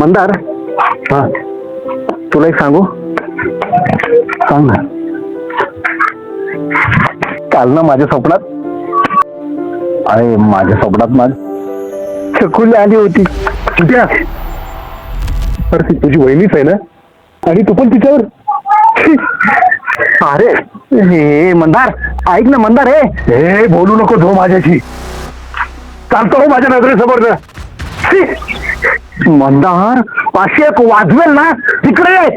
मंदार हा. तुला एक सांगू? सांग ना. काल ना माझ्या स्वप्नात अरे माझ्या स्वप्नात माझ चकुली आली होती. तुझ्या अरे ती तुझी वहिनीच आहे ना आणि तू पण तिच्यावर छी. अरे हे मंदार ऐक ना मंदार हे हे बोलू नको धो माझ्याशी चालतो हो माझ्या नजरेसमोर ना. मंदार पाचशे एक वाजवेल ना तिकडे ये.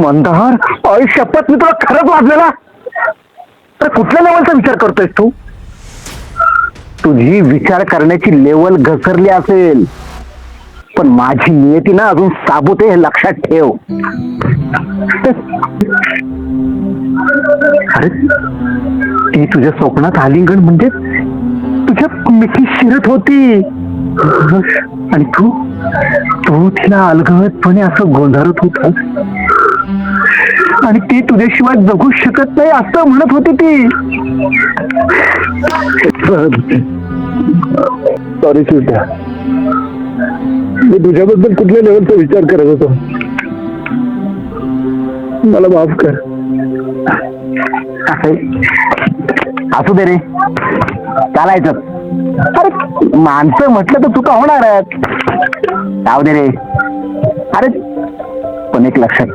मंदार आई शपथ मी तुला खरंच वाजलेला तर कुठल्या लेवलचा विचार करतोयस तू? तुझी विचार करण्याची लेवल घसरली असेल. पण माझी नियती ना अजून साबूत आहे हे लक्षात ठेव. अरे ती तुझ्या स्वप्नात आलिंगण म्हणजे? तुझ्या मिठी शिरत होती. आणि तू तू तिला अलगदपणे असं गोंधळत होतास. आणि ती तुझ्याशिवाय जगू शकत नाही असं म्हणत होती ती. सॉरी शिवट्या मी तुझ्याबद्दल कुठल्या लेवलचा विचार करत होतो? मला माफ कर. असू दे रे. चालायचं. अरे माणसं म्हटलं तर चुका होणारच जाऊ दे रे. अरे पण एक लक्षात.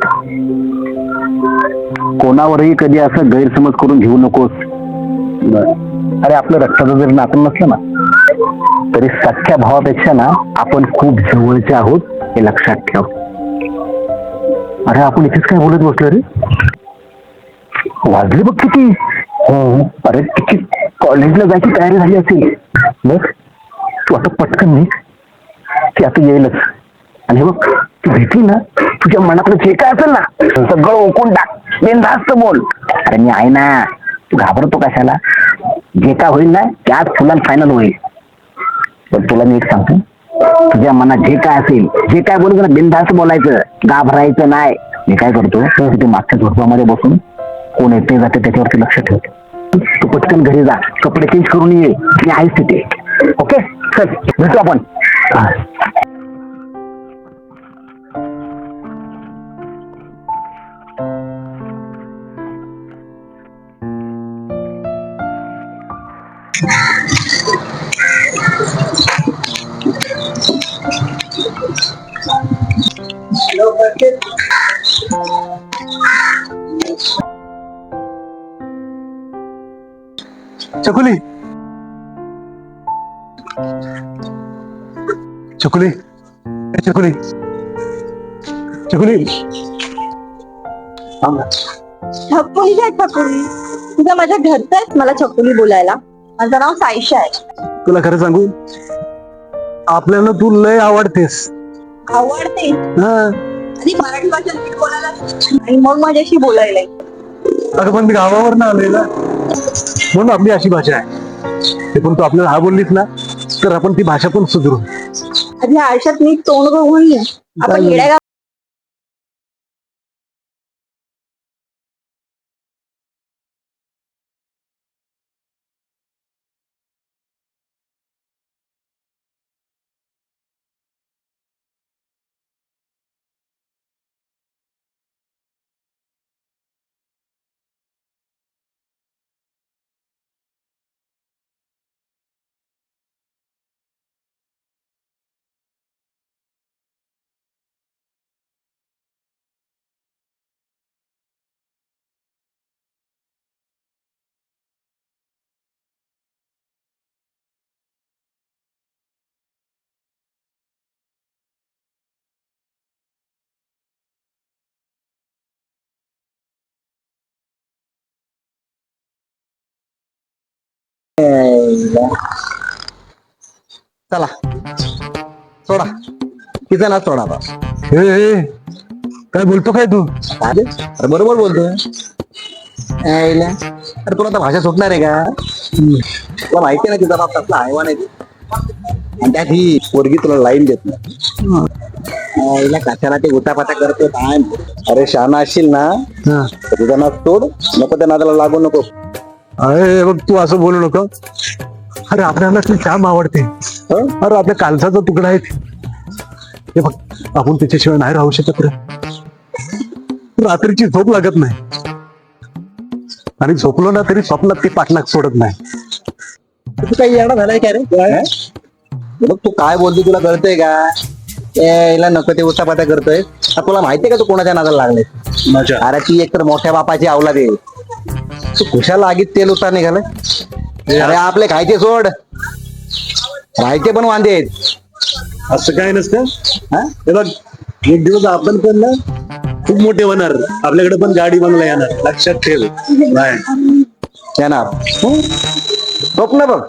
कोणावरही कधी असं गैरसमज करून घेऊ नकोस. अरे आपलं रक्ताचं जरी नातं नसलं ना तरी सख्या भावापेक्षा ना आपण खूप जवळचे आहोत हे लक्षात ठेव. अरे आपण इथेच काय बोलत बसलो रे? वाजले बघ किती. हो अरे किती कॉलेजला जायची तयारी झाली असेल. बघ तू आता पटकन निघ ती आता येईलच. आणि हे बघ तू भेटली ना तुझ्या मनातलं जे काय असेल ना सगळं ओकून टाक. बिनधास्त बोल. अरे मी आहे ना तू घाबरतो कशाला? जे काय होईल ना त्यात फुलान फायनल होईल. पण तुला मी एक सांगतो तुझ्या मनात जे काय असेल जे काय बोलू ना बिनधास्त बोलायचं घाबरायचं नाही. मी काय करतो तिथे मागच्या झोपामध्ये बसून कोण येते जाते त्याच्यावरती लक्ष ठेवतो तू पटकन घरी जा. कपडे चेंज करून ये. मी आहेच तिथे. ओके चल भेटू आपण. चकुली. चकुली. चकुली. चकुली. छकुली काय छकुली तुझ्या माझ्या घरचं आहेस मला छकुली बोलायला. माझं नाव साईशा आहे. तुला खरं सांगू? आपल्याला तू लय आवडतेस. आवडते हा. आधी मराठी भाषा नीट बोलायला आणि मग माझ्याशी बोलायला. अगं पण मी गावावर ना. म्हणून आपली अशी भाषा आहे. ते पण तू आपल्याला हा बोललीस ना तर आपण ती भाषा पण सुधरू. आधी आयुष्यात नीट तोंड बघून आपण. येड्या चला. सोडा. तिचा ना सोडा बा ए, ए, काय बोलतो काय तू? अरे अरे बरोबर बोलतोय. यायला. अरे तुला आता भाषा सुटणार आहे का? तुला माहिती आहे ना तिचा बाप कसला हैवान आहे ती. आणि त्यात ही पोरगी तुला लाईन देत नाही. यायला कशाला ते उतापाता करतो काय अरे शहाणा असशील ना हा. तर तुझा नाच सोड. नको त्या नादाला लागू नको. अरे बघ तू असं बोलू नको. अरे आपल्याला ती जाम आवडते. हं? अरे आपल्या कालसाचा तुकडा आहे ते. हे बघ आपण त्याच्याशिवाय नाही राहू शकत रे. रात्रीची झोप लागत नाही. आणि झोपलो ना तरी स्वप्नात ती पाठलाग सोडत नाही. तू काही येणं झालाय का रे? बघ तू काय बोलतो तुला कळतंय का? यायला नको ते उतापाता करतोय. तुला माहितीये का तू कोणाच्या नादाला लागले अरे ती एकतर मोठ्या बापाची आवला दे तू खुशाला आगीत तेल उतार निघालं? अरे आपले खायचे सोड. राहायचे पण वांदे आहेत. असं काय नसतं? हा? हे बघ एक दिवस आपण पण ना खूप मोठे होणार. आपल्याकडे पण गाडी बंगला येणार. लक्षात ठेव. येणार? स्वप्न बघ.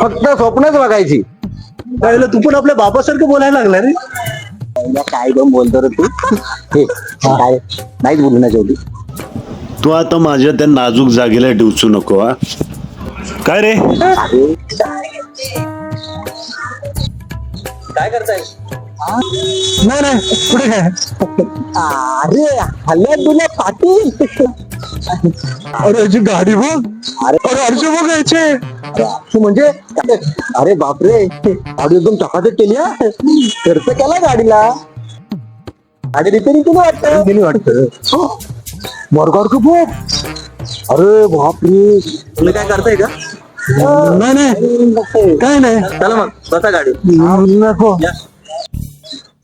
फक्त स्वप्नच बघायची. कळलं तू पण आपल्या बापासारखं बोलायला लागला रे. काय पण बोलतो रे तू? हे काय? नाहीच बोलू ना शेवटी तू आता माझ्या त्या नाजूक जागेला डिवचू नको हा. काय रे? अरे काय करताय? नाही नाही पुढे काय? अरे तुला पाटील अरे याची गाडी बघ. अरे. अरे अर्ज बघ याचे. तू म्हणजे अरे बापरे गाडी एकदम चकाचक केली हा. खर्च केला गाडीला. गाडी रिपेअरिंग केली वाटतं? गेली वाटतं. मरगावर का बघ अरे बापरे। तुला काय करताय का? नाही नाही. काय नाही. चला मग बसा गाडी नको.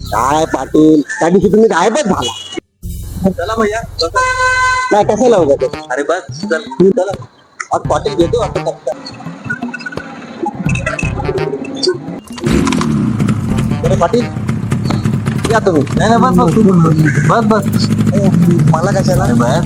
काय पाटील? त्या दिवशी तुम्ही गायबच झाला. चला भैया नाही कसं लावलं अरे बस चला. आज पाटील घेतो आता. बरं Patil jatuh. Nah, nah, bas, bas, bas, bas, bas, bas, bas,